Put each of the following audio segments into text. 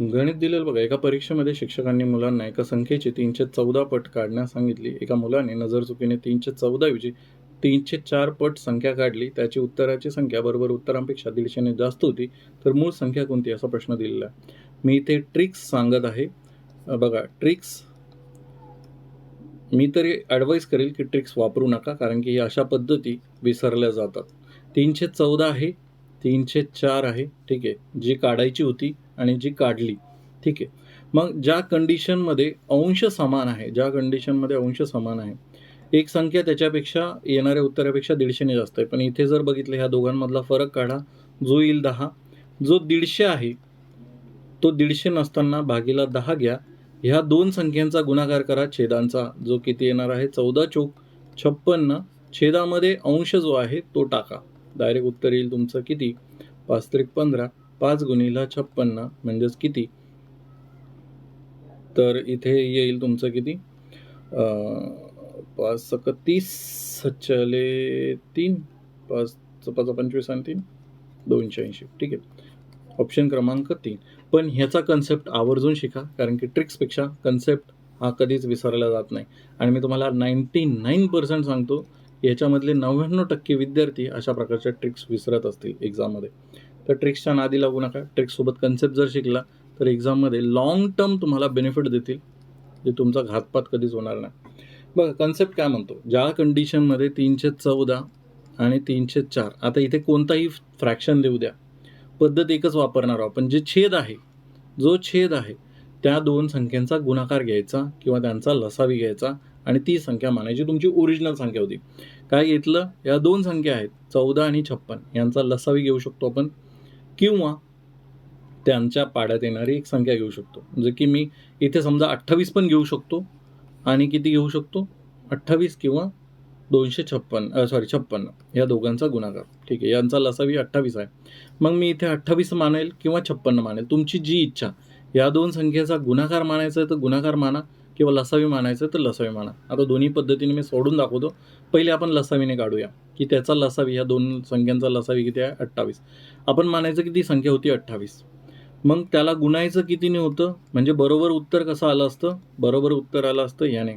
गणित दिलेलं बघा एका परीक्षेमध्ये शिक्षकांनी मुलांना एका संख्येची तीनशे चौदा पट काढण्यास सांगितली. एका मुलाने नजर चुकीने तीनशे चौदाऐवजी तीनशे चार पट संख्या काढली. त्याची उत्तराची संख्या बरोबर उत्तरांपेक्षा दीडशेने जास्त होती. तर मूळ संख्या कोणती? असा प्रश्न दिलेला आहे. मी इथे ट्रिक्स सांगत आहे. बघा ट्रिक्स मी तरी ॲडवाईस करेल की ट्रिक्स वापरू नका कारण की अशा पद्धती विसरल्या जातात. तीनशे चौदा आहे तीनशे चार आहे ठीक आहे जी काढायची होती आणि जी काढली ठीक आहे. मग ज्या कंडिशनमध्ये अंश समान आहे ज्या कंडिशनमध्ये अंश समान आहे एक संख्या त्याच्यापेक्षा येणाऱ्या उत्तरापेक्षा दीडशेने जास्त आहे. पण इथे जर बघितलं ह्या दोघांमधला फरक काढा. जो येईल दहा जो दीडशे आहे तो दीडशे नसताना भागीला दहा घ्या. ह्या दोन संख्यांचा गुणाकार करा छेदांचा. जो किती येणार आहे चौदा चोक छप्पन्न. छेदामध्ये अंश जो आहे तो टाका. डायरेक्ट उत्तर येईल तुमचं किती? पाच त्रिक पंधरा. पाच गुणिला छप्पन्न म्हणजेच किती? तर इथे येईल तुमचं किती? पाच सक तीस तीन पाच पाच पंचवीस आणि तीन दोनशे ऐंशी. ठीक आहे. ऑप्शन क्रमांक तीन. पण ह्याचा कन्सेप्ट आवर्जून शिका कारण की ट्रिक्सपेक्षा कन्सेप्ट हा कधीच विसरला जात नाही. आणि मी तुम्हाला नाईन्टी नाईन पर्सेंट सांगतो याच्यामधले नव्याण्णव टक्के विद्यार्थी अशा प्रकारच्या ट्रिक्स विसरत असतील एक्झाममध्ये तर ट्रिक्सच्या नादी लागू नका. ट्रिक्ससोबत कन्सेप्ट जर शिकला तर एक्झाममध्ये लॉंग टर्म तुम्हाला बेनिफिट देतील जे तुमचा घातपात कधीच होणार नाही. बघा कन्सेप्ट काय म्हणतो? ज्या कंडिशनमध्ये तीनशे चौदा आणि तीनशे चार आता इथे कोणताही फ्रॅक्शन देऊ द्या. पद्धत एकच वापरणार आहोत. पण जे छेद आहे जो छेद आहे त्या दोन संख्यांचा गुणाकार घ्यायचा किंवा त्यांचा लसावी घ्यायचा आणि ती संख्या मानायची तुमची ओरिजिनल संख्या होती. काय घेतलं? या दोन संख्या आहेत चौदा आणि छप्पन. यांचा लसावी घेऊ शकतो आपण. किंवा त्यांच्या पाड्यात येणारी एक संख्या घेऊ शकतो. म्हणजे की मी इथे समजा अठ्ठावीस पण घेऊ शकतो आणि किती घेऊ शकतो? अठ्ठावीस किंवा दोनशे छप्पन्न सॉरी छप्पन्न या दोघांचा गुणाकार. ठीक आहे यांचा लसावी अठ्ठावीस आहे. मग मी इथे अठ्ठावीस मानेल किंवा छप्पन्न मानेल. तुमची जी इच्छा या दोन संख्येचा गुणाकार मानायचा आहे तर गुणाकार माना. किंवा लसावी मानायचं आहे तर लसावी माना आता दोन्ही पद्धतीने मी सोडून दाखवतो. पहिले आपण लसावीने काढूया. की त्याचा लसावी या दोन संख्यांचा लसावी किती आहे? अठ्ठावीस. आपण मानायचं की ती संख्या होती अठ्ठावीस. मग त्याला गुणायचं कितीने होतं? म्हणजे बरोबर उत्तर कसं आलं असतं? बरोबर उत्तर आलं असतं याने.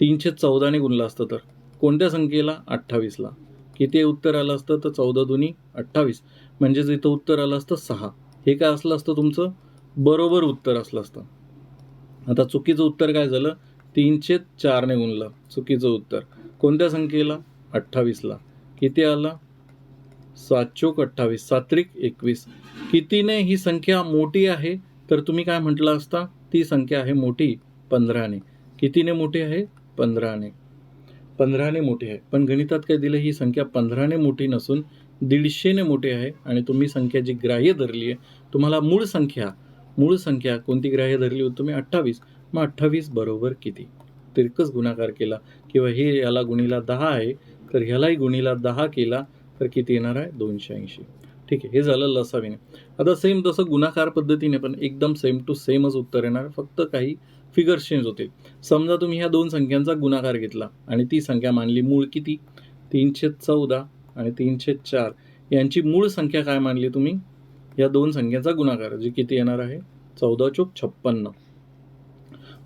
तीनशे चौदाने गुणलं असतं तर. कोणत्या संख्येला? अठ्ठावीसला. किती उत्तर आलं असतं? तर चौदा दोन्ही अठ्ठावीस. म्हणजेच इथं उत्तर आलं असतं सहा. हे काय असलं असतं तुमचं? बरोबर उत्तर असलं असतं. आता चुकीचं उत्तर काय झालं? तीनशे चारने गुणलं चुकीचं उत्तर. कोणत्या संख्येला? अठ्ठावीसला. किती आलं? सात चोक अठ्ठावीस सात्रिक एकवीस. कितीने ही संख्या मोठी आहे? तर तुम्ही काय म्हटलं असता? ती संख्या आहे मोठी पंधराने. कितीने मोठी आहे? पंधराने. पंधराने मोठी आहे. पण गणितात काय दिलं? ही संख्या पंधराने मोठी नसून दीडशेने मोठी आहे आणि तुम्ही संख्या जी ग्राह्य धरली आहे तुम्हाला मूळ संख्या मूळ संख्या कोणती ग्राह्य धरली होती? तुम्ही अठ्ठावीस. मग अठ्ठावीस बरोबर किती? तिरकस गुणाकार केला. किंवा हे याला गुणीला दहा आहे तर ह्यालाही गुणीला दहा केला तर किती येणार आहे? दोनशे ऐंशी. ठीक आहे हे झालं लसावीने. आता सेम तसं गुणाकार पद्धतीने पण एकदम सेम टू सेमच उत्तर येणार. फक्त काही फिगर्स चेंज होतील. समजा तुम्ही ह्या दोन संख्यांचा गुणाकार घेतला आणि ती संख्या मानली मूळ किती? तीनशे चौदा आणि तीनशे चार. यांची मूळ संख्या काय मानली तुम्ही? या दोन संख्येचा गुणाकार जी किती येणार आहे? चौदा चोक छप्पन्न.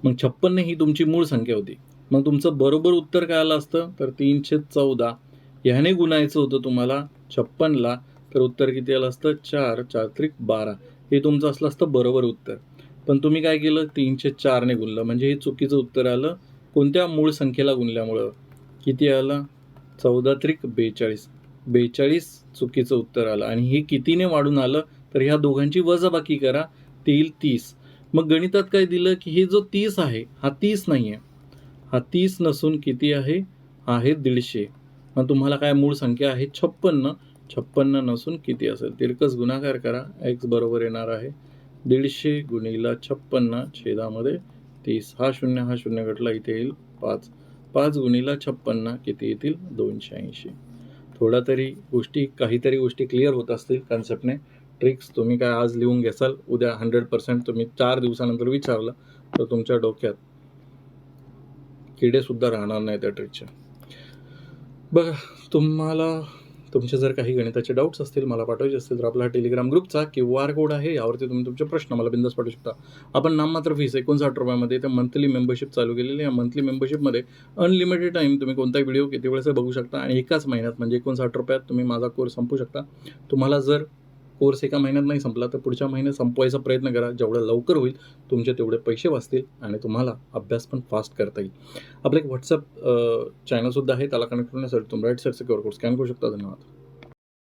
मग छप्पन्न ही तुमची मूळ संख्या होती. मग तुमचं बरोबर उत्तर काय आलं असतं? तर तीनशे चौदा. ह्याने गुणायचं होतं तुम्हाला छप्पनला तर उत्तर किती आलं असतं? चार चार त्रिक बारा. हे तुमचं असलं असतं बरोबर उत्तर. पण तुम्ही काय केलं? तीनशे चारने गुणलं. म्हणजे हे चुकीचं उत्तर आलं. कोणत्या मूळ संख्येला गुणल्यामुळं? किती आलं? चौदा त्रिक बेचाळीस. बेचाळीस चुकीचं उत्तर आलं. आणि हे कितीने वाढून आलं? तर ह्या दोघांची वजाबाकी करा. ते येईल तीस. मग गणितात काय दिलं की हे जो तीस आहे हा तीस नाही आहे हा तीस नसून किती आहे? आहे दीडशे. मग तुम्हाला काय मूळ संख्या आहे? छप्पन्न. छप्पन्न नसून किती असेल? तिरकस गुणाकार करा. एक्स बरोबर येणार आहे दीडशे गुणीला छप्पन्न छेदामध्ये तीस. हा शून्य हा शून्य घटला इथे येईल पाच. पाच गुणीला छप्पन्न किती येतील? दोनशे ऐंशी. थोडा तरी गोष्टी काहीतरी गोष्टी क्लिअर होत असतील कन्सेप्टने ट्रिक्स तुम्ही काय आज लिहून घेसाल? उद्या हंड्रेड पर्सेंट तुम्ही चार दिवसानंतर विचारलं तर तुमच्या डोक्यात किडेसुद्धा राहणार नाही त्या ट्रिकच्या बघा तुम्हाला तुमचे जर काही गणिताचे डाऊट्स असतील मला पाठवायचे असतील तर आपला हा टेलिग्राम ग्रुपचा क्यू आर कोड आहे यावरती तुम्ही तुमचे प्रश्न मला बिंदास पाठवू शकता. आपण नाममात्र फीस एकोणसाठ रुपयामध्ये ते मंथली मेंबरशिप चालू केलेली आहे. मंथली मेंबरशिपमध्ये अनलिमिटेड टाईम तुम्ही कोणताही व्हिडिओ किती वेळेस बघू शकता आणि एकाच महिन्यात म्हणजे एकोणसाठ रुपयात तुम्ही माझा कोर्स संपू शकता. तुम्हाला जर कोर्स एका महिन्यात नाही संपला तर पुढच्या महिन्यात संपवायचा प्रयत्न करा. जेवढं लवकर होईल तुमचे तेवढे पैसे वाचतील आणि तुम्हाला अभ्यास पण फास्ट करता येईल. आपलं एक व्हॉट्सअप चॅनलसुद्धा आहे. त्याला कनेक्ट करण्यासाठी तुम्ही राईट साईडचा क्यू कोड स्कॅन करू शकता. धन्यवाद.